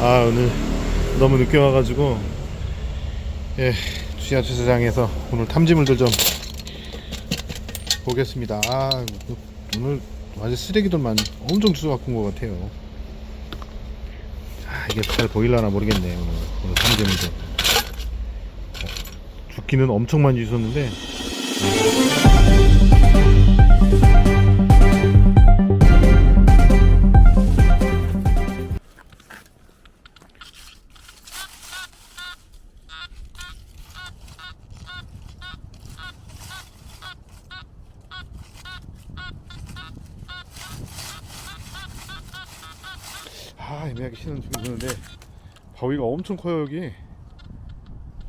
아 오늘 너무 늦게 와가지고 예 지하주차장에서 오늘 탐지물들 좀 보겠습니다. 아 오늘 아주 쓰레기들만 엄청 주워 갖고 온 것 같아요. 아 이게 잘 보일라나 모르겠네 오늘 오늘 탐지물들. 어, 죽기는 엄청 많이 주웠는데 아 애매하게 신은 좀 있는데 바위가 엄청 커요 여기.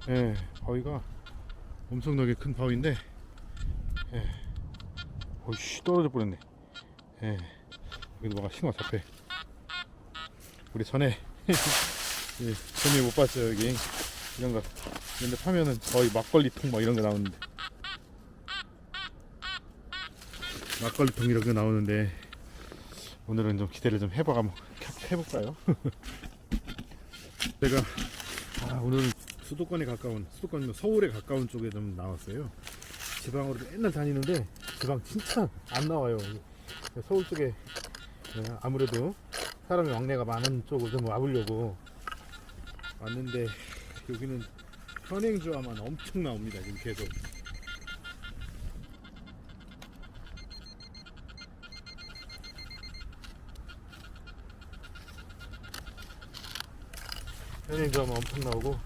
예 바위가 엄청나게 큰 바위인데 예. 어이씨 떨어져 버렸네. 예. 여기도 뭐가 신호 잡혀 우리 전에 예, 재미 못 봤죠 여기. 이런 거. 이런 데 파면은 거의 막걸리통 막 이런 거 나오는데. 막걸리통 이런 거 나오는데. 오늘은 좀 기대를 좀 해봐 한번 해볼까요? 제가 아, 오늘 수도권에 가까운 수도권 서울에 가까운 쪽에 좀 나왔어요. 지방으로 맨날 다니는데 지방 진짜 안 나와요. 서울 쪽에 네, 아무래도 사람이 왕래가 많은 쪽을 좀 와보려고 왔는데 여기는 현행주화만 엄청 나옵니다. 지금 계속. 현행주화만 엄청 나오고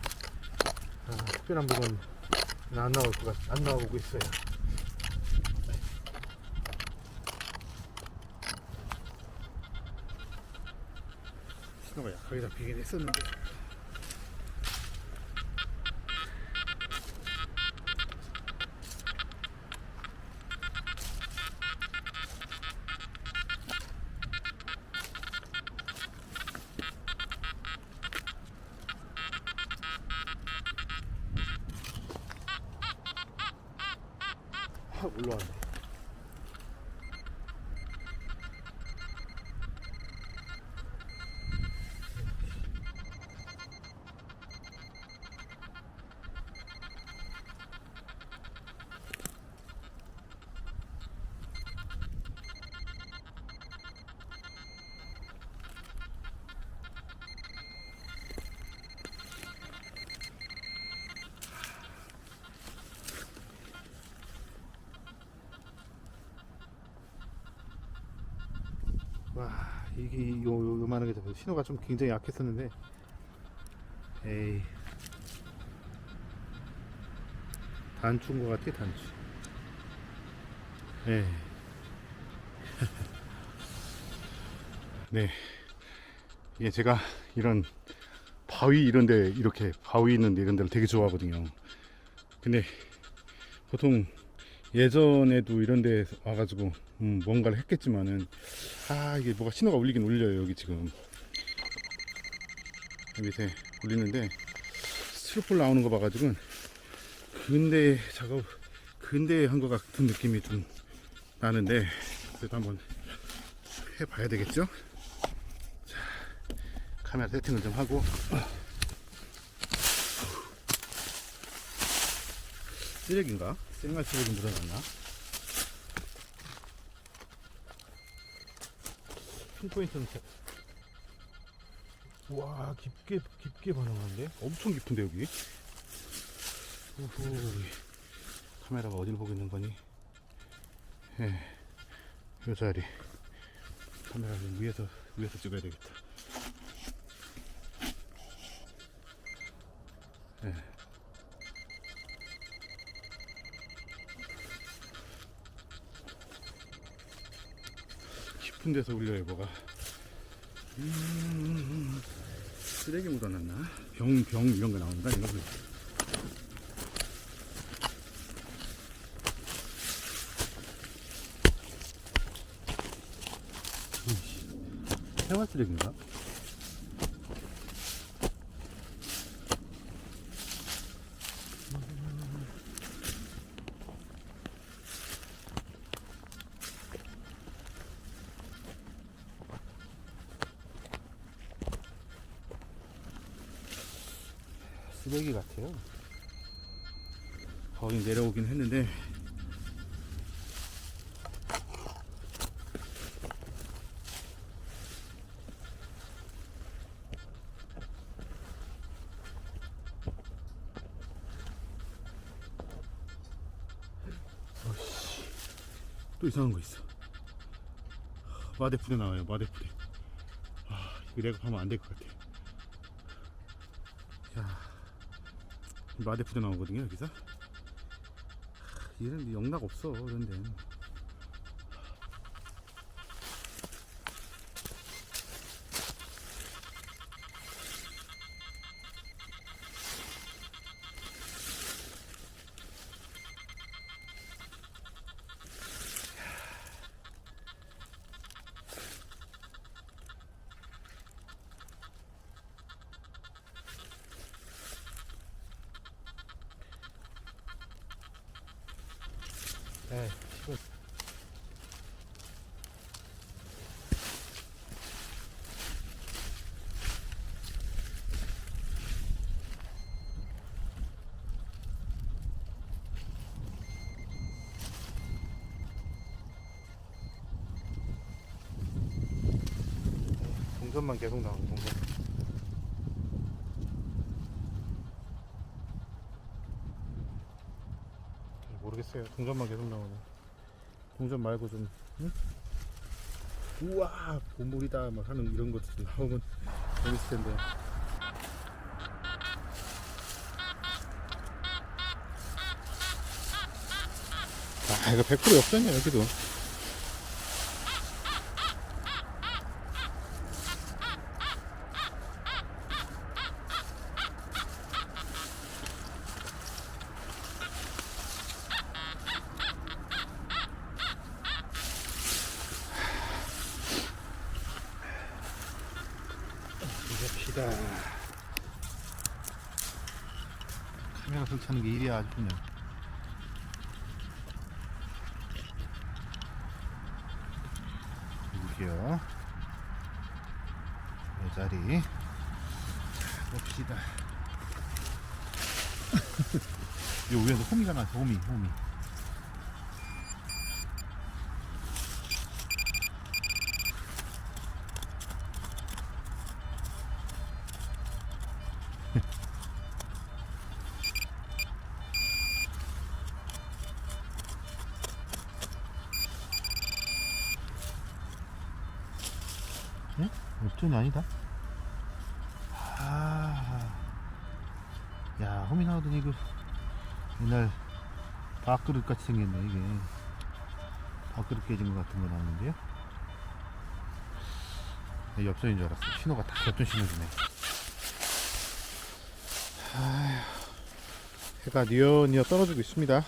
아, 특별한 부분 안 나올 것 같, 안 나오고 있어요. 신호가 약하게 잡히긴 했었는데 확 올라왔네. 와 이게 요, 요 요만하게 잡혀 신호가 좀 굉장히 약했었는데. 에이. 단추인 것 같아 단추. 네. 네. 이게 제가 이런 바위 이런데 이렇게 바위 있는데 이런 데를 되게 좋아하거든요. 근데 보통 예전에도 이런 데 와가지고 음, 뭔가를 했겠지만은 아 이게 뭐가 신호가 울리긴 울려요 여기 지금 밑에 울리는데 스티로폴 나오는 거 봐가지고 근대 작업 근대 한 것 같은 느낌이 좀 나는데 그래도 한번 해봐야 되겠죠 자 카메라 세팅을 좀 하고 쓰레기인가? 생활 쓰레기 묻어놨나? 핀포인트는 자... 와 깊게 깊게 반응하는데? 엄청 깊은데 여기? 우후 카메라가 어딜 보고 있는 거니? 예 요 자리. 카메라 좀 위에서 위에서 찍어야 되겠다. 예 깊은 데서 울려요 뭐가. 음, 쓰레기 묻어놨나? 병, 병 이런 거 나온다 이거 생활 쓰레기인가? 거의 내려오긴 했는데 또 이상한 거 있어. 마대풀에 나와요. 마대풀에. 아, 이거 내가 하면 안 될 것 같아. 야, 마대풀에 나오거든요 여기서. 하, 이런 데 영락 없어 이런 데. 에이, 이거 동전만 계속 나오는. 잘 모르겠어요. 동전만 계속 나오네. 동전 말고 좀, 응? 우와, 보물이다, 막 하는 이런 좀 나오면 재밌을 텐데. 아, 이거 100% 역전이야, 여기도. 이겁시다. 카메라 설치하는 게 일이야, 아주 그냥. 여기요. 이 자리. 자, 봅시다. 요 위에서 호미가 나왔어, 호미, 호미. 예? 역전이 아니다. 아, 야, 호미 나오더니 이거 옛날 밥그릇 같이 생겼네 이게. 밥그릇 깨진 것 같은 거 나오는데요. 네, 엽전인 줄 알았어. 신호가 딱 엽전 신호주네. 해가 니어니어 떨어지고 있습니다.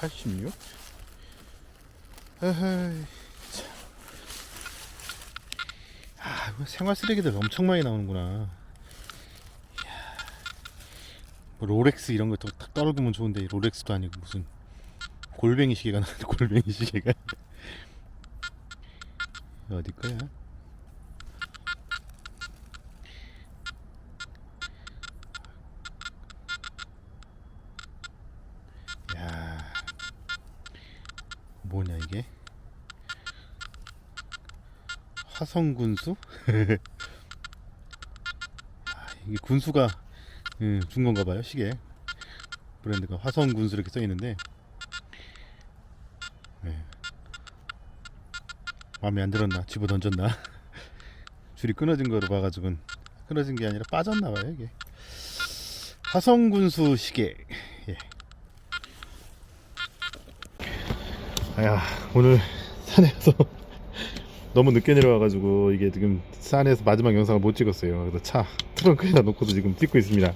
86? 에헤이. 아, 생활 쓰레기들 엄청 많이 나오는구나. 뭐 롤렉스 이런 것도 딱 떨구면 좋은데 롤렉스도 아니고 무슨 골뱅이 시계가 나왔는데 골뱅이 시계가 어디 거야? 야, 성군수? 아, 이게 군수가 음, 준 건가 봐요 시계 브랜드가 화성 군수 이렇게 써 있는데 네. 마음에 안 들었나 집어 던졌나 줄이 끊어진 거로 봐가지고 끊어진 게 아니라 빠졌나 봐요 이게 화성 군수 시계 예. 아야 오늘 산에 가서 너무 늦게 내려와가지고 이게 지금 산에서 마지막 영상을 못 찍었어요. 그래서 차 트렁크에다 놓고도 지금 찍고 있습니다.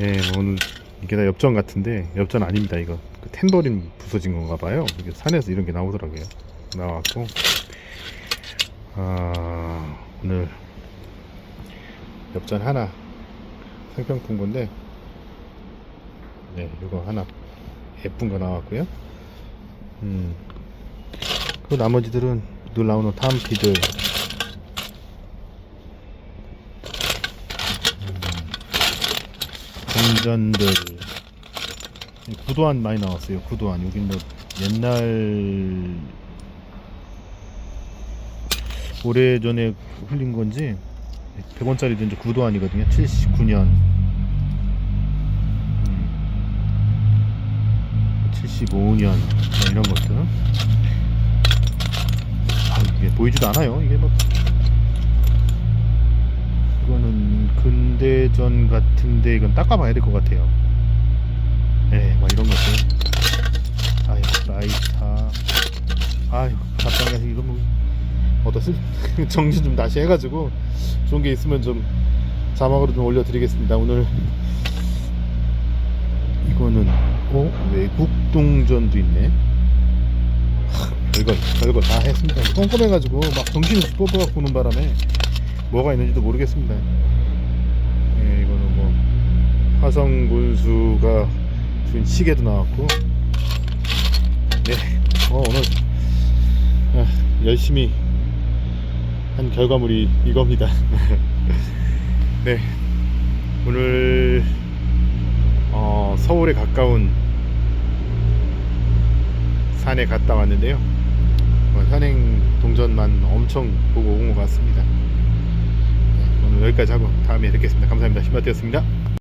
예, 뭐 오늘 이게 다 엽전 같은데 엽전 아닙니다. 이거 그 탬버린 부서진 건가 봐요. 이게 산에서 이런 게 나오더라고요. 나왔고 아 오늘 엽전 하나 상평풍 건데 네 이거 하나 예쁜 거 나왔고요. 음. 그 나머지들은 늘 나오는 탐피들 동전들 구도안 많이 나왔어요. 구도안 여기 뭐 옛날 오래 전에 흘린 건지 100원짜리도 이제 구도안이거든요. 79년. 75년 뭐 이런 것들. 아, 이게 보이지도 않아요. 이게 뭐 이거는 근대전 같은데 이건 닦아봐야 될 것 같아요. 네, 막 이런 것들. 아유, 라이터. 아유, 답답해. 이거 뭐 어떠실? 정신 좀 다시 해가지고 좋은 게 있으면 좀 자막으로 좀 올려드리겠습니다. 오늘 이거는 어 외국 동전도 있네. 하, 별걸 별걸 다 했습니다. 꼼꼼해가지고 막 정신없이 뽑아갖고 오는 바람에 뭐가 있는지도 모르겠습니다. 예, 이거는 뭐 화성 군수가 준 시계도 나왔고, 네, 어, 오늘 아, 열심히 한 결과물이 이겁니다. 네, 오늘 어, 서울에 가까운 산에 갔다 왔는데요. 뭐 현행 동전만 엄청 보고 온 것 같습니다. 네, 오늘 여기까지 하고 다음에 뵙겠습니다. 감사합니다. 신마태였습니다.